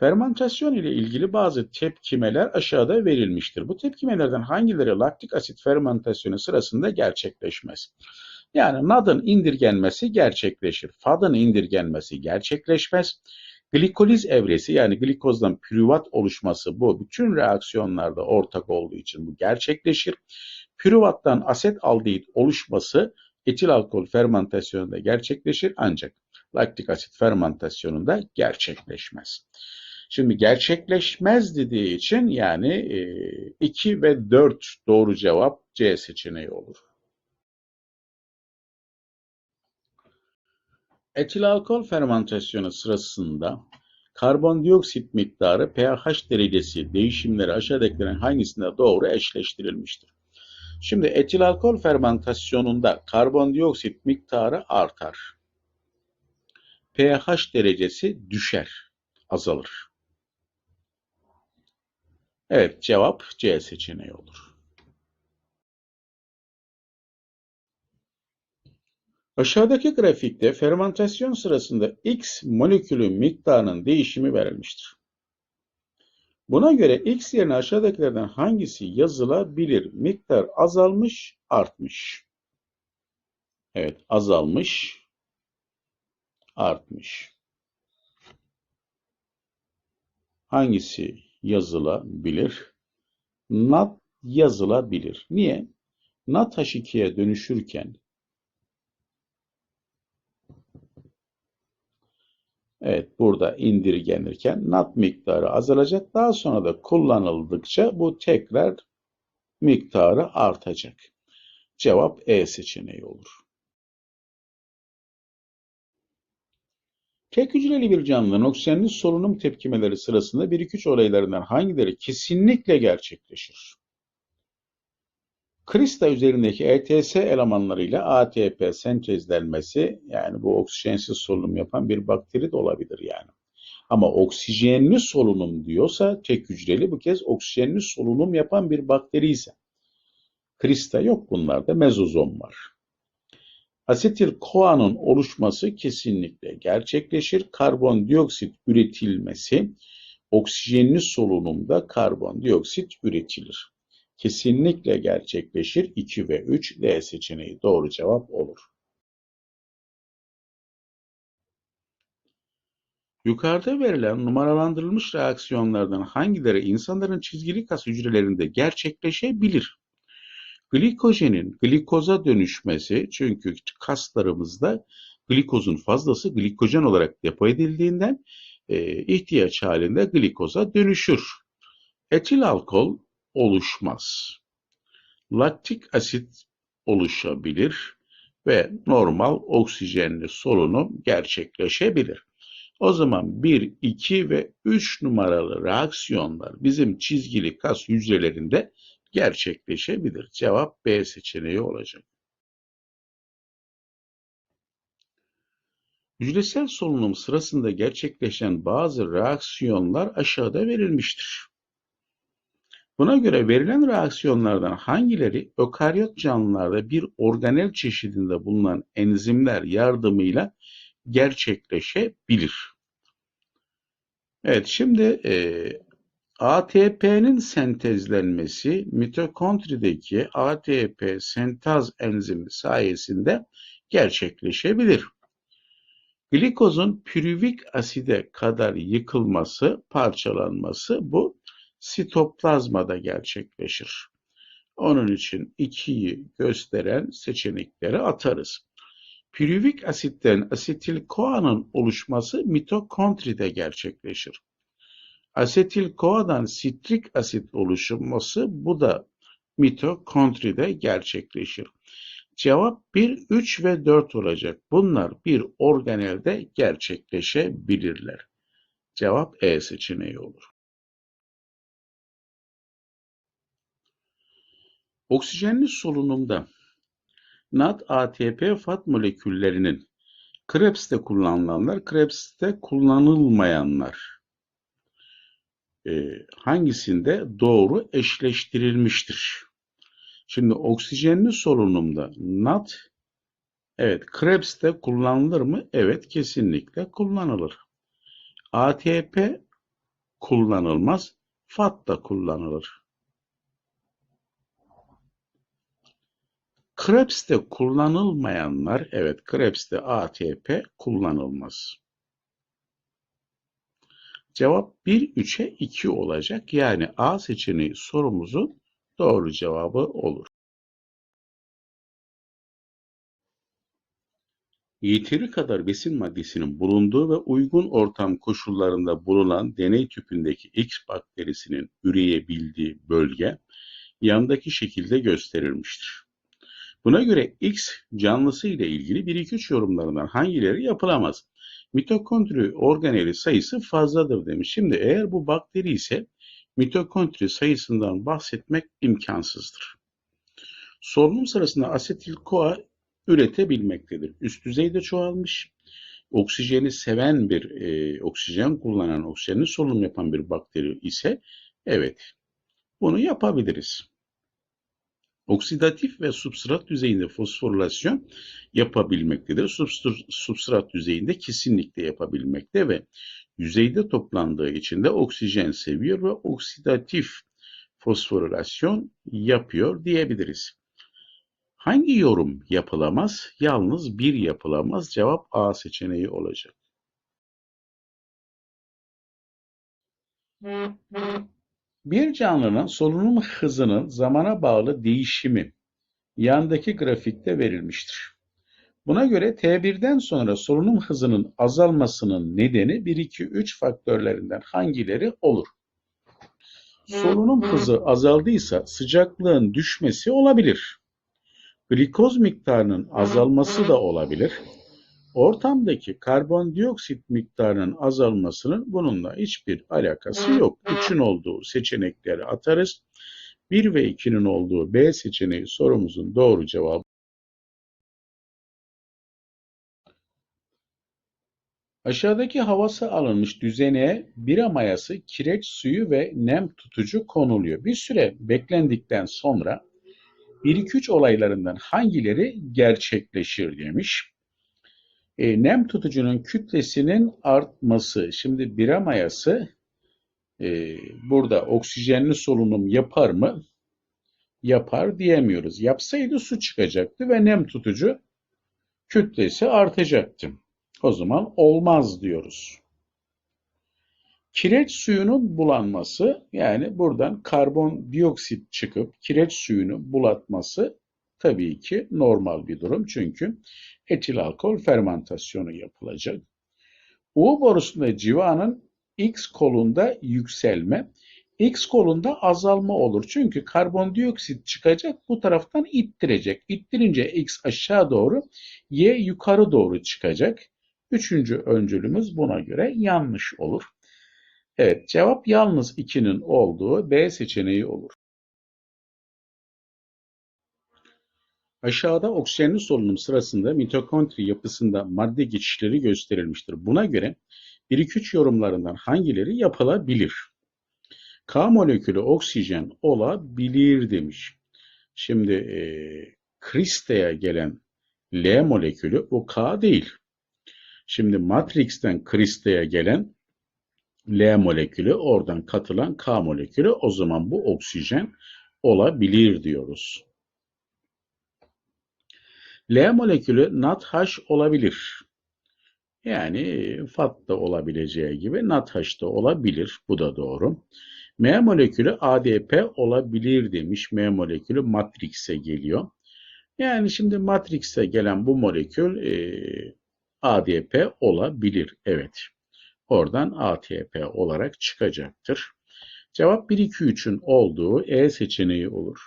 Fermentasyon ile ilgili bazı tepkimeler aşağıda verilmiştir. Bu tepkimelerden hangileri laktik asit fermentasyonu sırasında gerçekleşmez? Yani NAD'ın indirgenmesi gerçekleşir. FAD'ın indirgenmesi gerçekleşmez. Glikoliz evresi yani glikozdan pürüvat oluşması bu bütün reaksiyonlarda ortak olduğu için bu gerçekleşir. Pürüvattan asetaldehit oluşması etil alkol fermentasyonunda gerçekleşir ancak laktik asit fermentasyonunda gerçekleşmez. Şimdi gerçekleşmez dediği için yani 2 ve 4 doğru cevap C seçeneği olur. Etil alkol fermentasyonu sırasında karbondioksit miktarı pH derecesi değişimleri aşağıdakilerin hangisinde doğru eşleştirilmiştir? Şimdi etil alkol fermentasyonunda karbondioksit miktarı artar. pH derecesi düşer, azalır. Evet, cevap C seçeneği olur. Aşağıdaki grafikte fermentasyon sırasında X molekülü miktarının değişimi verilmiştir. Buna göre X yerine aşağıdakilerden hangisi yazılabilir? Miktar azalmış, artmış. Evet, azalmış, artmış. Hangisi yazılabilir? NAT yazılabilir. Niye? NAT H2'ye dönüşürken Evet burada indirgenirken NAT miktarı azalacak. Daha sonra da kullanıldıkça bu tekrar miktarı artacak. Cevap E seçeneği olur. Tek hücreli bir canlının oksijenli solunum tepkimeleri sırasında 1-2-3 olaylarından hangileri kesinlikle gerçekleşir? Krista üzerindeki ETS elemanlarıyla ATP sentezlenmesi yani bu oksijensiz solunum yapan bir bakteri de olabilir yani. Ama oksijenli solunum diyorsa tek hücreli bu kez oksijenli solunum yapan bir bakteri ise. Krista yok bunlarda mezozom var. Asetil koanın oluşması kesinlikle gerçekleşir. Karbondioksit üretilmesi oksijenli solunumda karbondioksit üretilir kesinlikle gerçekleşir. 2 ve 3 D seçeneği doğru cevap olur. Yukarıda verilen numaralandırılmış reaksiyonlardan hangileri insanların çizgili kas hücrelerinde gerçekleşebilir? Glikojenin glikoza dönüşmesi çünkü kaslarımızda glikozun fazlası glikojen olarak depo edildiğinden e, ihtiyaç halinde glikoza dönüşür. Etil alkol oluşmaz. Laktik asit oluşabilir ve normal oksijenli solunum gerçekleşebilir. O zaman 1, 2 ve 3 numaralı reaksiyonlar bizim çizgili kas hücrelerinde gerçekleşebilir. Cevap B seçeneği olacak. Hücresel solunum sırasında gerçekleşen bazı reaksiyonlar aşağıda verilmiştir. Buna göre verilen reaksiyonlardan hangileri ökaryot canlılarda bir organel çeşidinde bulunan enzimler yardımıyla gerçekleşebilir? Evet şimdi e, ATP'nin sentezlenmesi mitokondrideki ATP sentaz enzimi sayesinde gerçekleşebilir. Glikozun pürüvik aside kadar yıkılması, parçalanması bu sitoplazmada gerçekleşir. Onun için 2'yi gösteren seçenekleri atarız. Pürüvik asitten asetil koanın oluşması mitokondride gerçekleşir. Asetil koadan sitrik asit oluşması bu da mitokondride gerçekleşir. Cevap 1, 3 ve 4 olacak. Bunlar bir organelde gerçekleşebilirler. Cevap E seçeneği olur. Oksijenli solunumda NAD-ATP FAT moleküllerinin Krebs'te kullanılanlar, Krebs'te kullanılmayanlar hangisinde doğru eşleştirilmiştir? Şimdi oksijenli solunumda NAD evet Krebs'te kullanılır mı? Evet kesinlikle kullanılır. ATP kullanılmaz. FAT da kullanılır. Krebs'te kullanılmayanlar, evet Krebs'te ATP kullanılmaz. Cevap 1 3'e 2 olacak. Yani A seçeneği sorumuzun doğru cevabı olur. Yeteri kadar besin maddesinin bulunduğu ve uygun ortam koşullarında bulunan deney tüpündeki X bakterisinin üreyebildiği bölge yandaki şekilde gösterilmiştir. Buna göre X canlısı ile ilgili 1-2-3 yorumlarından hangileri yapılamaz? Mitokondri organeli sayısı fazladır demiş. Şimdi eğer bu bakteri ise mitokondri sayısından bahsetmek imkansızdır. Solunum sırasında asetil-CoA üretebilmektedir. Üst düzeyde çoğalmış. Oksijeni seven bir, e, oksijen kullanan, oksijeni solunum yapan bir bakteri ise evet bunu yapabiliriz. Oksidatif ve substrat düzeyinde fosforilasyon yapabilmektedir. Substrat düzeyinde kesinlikle yapabilmekte ve yüzeyde toplandığı için de oksijen seviyor ve oksidatif fosforilasyon yapıyor diyebiliriz. Hangi yorum yapılamaz? Yalnız bir yapılamaz. Cevap A seçeneği olacak. Bir canlının solunum hızının zamana bağlı değişimi yandaki grafikte verilmiştir. Buna göre T1'den sonra solunum hızının azalmasının nedeni 1, 2, 3 faktörlerinden hangileri olur? Solunum hızı azaldıysa sıcaklığın düşmesi olabilir. Glikoz miktarının azalması da olabilir. Ortamdaki karbondioksit miktarının azalmasının bununla hiçbir alakası yok. 3'ün olduğu seçenekleri atarız. 1 ve 2'nin olduğu B seçeneği sorumuzun doğru cevabı. Aşağıdaki havası alınmış düzeneye bira mayası, kireç suyu ve nem tutucu konuluyor. Bir süre beklendikten sonra 1-2-3 olaylarından hangileri gerçekleşir demiş. E, nem tutucunun kütlesinin artması. Şimdi bira mayası e, burada oksijenli solunum yapar mı? Yapar diyemiyoruz. Yapsaydı su çıkacaktı ve nem tutucu kütlesi artacaktı. O zaman olmaz diyoruz. Kireç suyunun bulanması yani buradan karbondioksit çıkıp kireç suyunu bulatması tabii ki normal bir durum. Çünkü etil alkol fermentasyonu yapılacak. U borusunda civanın X kolunda yükselme, X kolunda azalma olur. Çünkü karbondioksit çıkacak bu taraftan ittirecek. İttirince X aşağı doğru, Y yukarı doğru çıkacak. Üçüncü öncülümüz buna göre yanlış olur. Evet cevap yalnız 2'nin olduğu B seçeneği olur. Aşağıda oksijenli solunum sırasında mitokondri yapısında madde geçişleri gösterilmiştir. Buna göre 1-2-3 yorumlarından hangileri yapılabilir? K molekülü oksijen olabilir demiş. Şimdi e, Krista'ya gelen L molekülü o K değil. Şimdi Matrix'ten Krista'ya gelen L molekülü, oradan katılan K molekülü. O zaman bu oksijen olabilir diyoruz. L molekülü NADH olabilir. Yani FAT da olabileceği gibi NADH da olabilir. Bu da doğru. M molekülü ADP olabilir demiş. M molekülü Matrix'e geliyor. Yani şimdi Matrix'e gelen bu molekül e, ADP olabilir. Evet. Oradan ATP olarak çıkacaktır. Cevap 1, 2, 3'ün olduğu E seçeneği olur.